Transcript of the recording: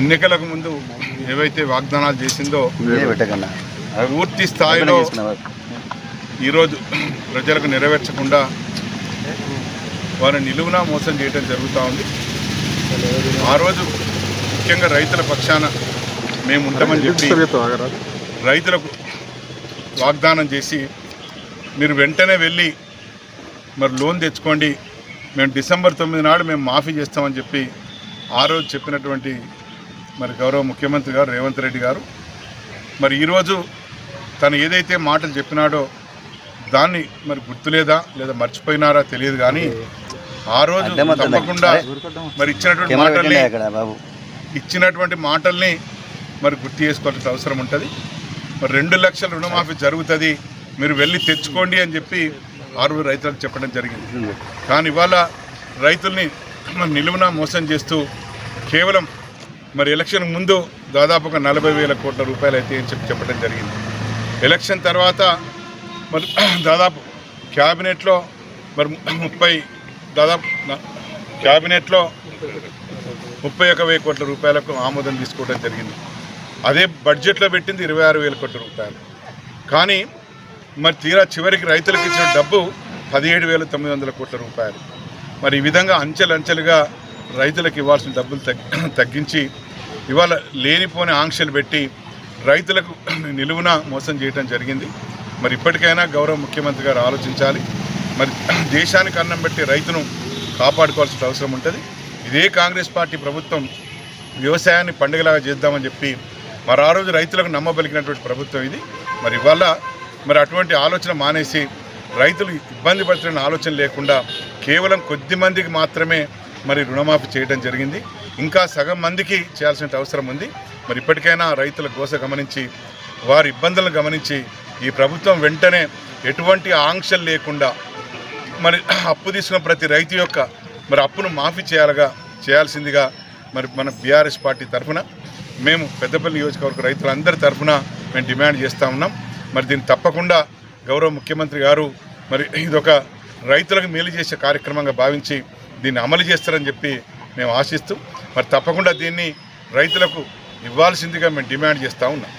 ఎన్నికలకు ముందు ఏవైతే వాగ్దానాలు చేసిందో పూర్తి స్థాయిలో ఈరోజు ప్రజలకు నెరవేర్చకుండా వారిని నిలువునా మోసం చేయడం జరుగుతూ ఉంది. ఆ రోజు ముఖ్యంగా రైతుల పక్షాన మేము ఉంటామని చెప్పి రైతులకు వాగ్దానం చేసి మీరు వెంటనే వెళ్ళి మరి లోన్ తెచ్చుకోండి. మేము డిసెంబర్ తొమ్మిది నాడు మేము మాఫీ చేస్తామని చెప్పి ఆ రోజు చెప్పినటువంటి మరి గౌరవ ముఖ్యమంత్రి గారు రేవంత్ రెడ్డి గారు. మరి ఈరోజు తను ఏదైతే మాటలు చెప్పినాడో దాన్ని మరి గుర్తులేదా లేదా మర్చిపోయినారా తెలియదు కానీ ఆ రోజు. తప్పకుండా మరి ఇచ్చినటువంటి మాటల్ని ఇచ్చినటువంటి మాటల్ని మరి గుర్తు చేసుకోవాల్సిన అవసరం ఉంటుంది. మరి రెండు లక్షల రుణమాఫీ జరుగుతుంది మీరు వెళ్ళి తెచ్చుకోండి అని చెప్పి ఆరుగురు రైతులకు చెప్పడం జరిగింది. కానీ ఇవాళ రైతుల్ని నిలువున మోసం చేస్తూ కేవలం మరి ఎలక్షన్ ముందు దాదాపు ఒక నలభై వేల కోట్ల రూపాయలు అయితే అని చెప్పి చెప్పడం జరిగింది. ఎలక్షన్ తర్వాత మరి దాదాపు క్యాబినెట్లో మరి ముప్పై దాదాపు క్యాబినెట్లో ముప్పై ఒక వెయ్యి కోట్ల రూపాయలకు ఆమోదం తీసుకోవడం జరిగింది. అదే బడ్జెట్లో పెట్టింది ఇరవై ఆరు వేల కోట్ల రూపాయలు. కానీ మరి తీరా చివరికి రైతులకు ఇచ్చిన డబ్బు పదిహేడు వేల తొమ్మిది వందల కోట్ల రూపాయలు. మరి ఈ విధంగా అంచెలంచెలుగా రైతులకు ఇవ్వాల్సిన డబ్బులు తగ్గి తగ్గించి ఇవాళ లేనిపోని ఆంక్షలు పెట్టి రైతులకు నిలువున మోసం చేయడం జరిగింది. మరి ఇప్పటికైనా గౌరవ ముఖ్యమంత్రి గారు ఆలోచించాలి. మరి దేశానికి అన్నం పెట్టి రైతును కాపాడుకోవాల్సిన అవసరం ఉంటుంది. ఇదే కాంగ్రెస్ పార్టీ ప్రభుత్వం వ్యవసాయాన్ని పండుగలాగా చేద్దామని చెప్పి మరి ఆ రోజు రైతులకు నమ్మబలికినటువంటి ప్రభుత్వం ఇది. మరి ఇవాళ మరి అటువంటి ఆలోచన మానేసి రైతులు ఇబ్బంది పడుతున్న ఆలోచన లేకుండా కేవలం కొద్ది మందికి మాత్రమే మరి రుణమాఫీ చేయడం జరిగింది. ఇంకా సగం మందికి చేయాల్సిన అవసరం ఉంది. మరి ఇప్పటికైనా రైతుల గోస గమనించి వారి ఇబ్బందులను గమనించి ఈ ప్రభుత్వం వెంటనే ఎటువంటి ఆంక్షలు లేకుండా మరి అప్పు తీసుకున్న ప్రతి రైతు యొక్క మరి అప్పును మాఫీ చేయాలగా చేయాల్సిందిగా మరి మన బీఆర్ఎస్ పార్టీ తరఫున మేము పెద్దపల్లి నియోజకవర్గ రైతులందరి తరఫున మేము డిమాండ్ చేస్తూ ఉన్నాం. మరి దీన్ని తప్పకుండా గౌరవ ముఖ్యమంత్రి గారు మరి ఇదొక రైతులకు మేలు చేసే కార్యక్రమంగా భావించి దీన్ని అమలు చేస్తారని చెప్పి మేము ఆశిస్తూ మరి తప్పకుండా దీన్ని రైతులకు ఇవ్వాల్సిందిగా మేము డిమాండ్ చేస్తూ ఉన్నాం.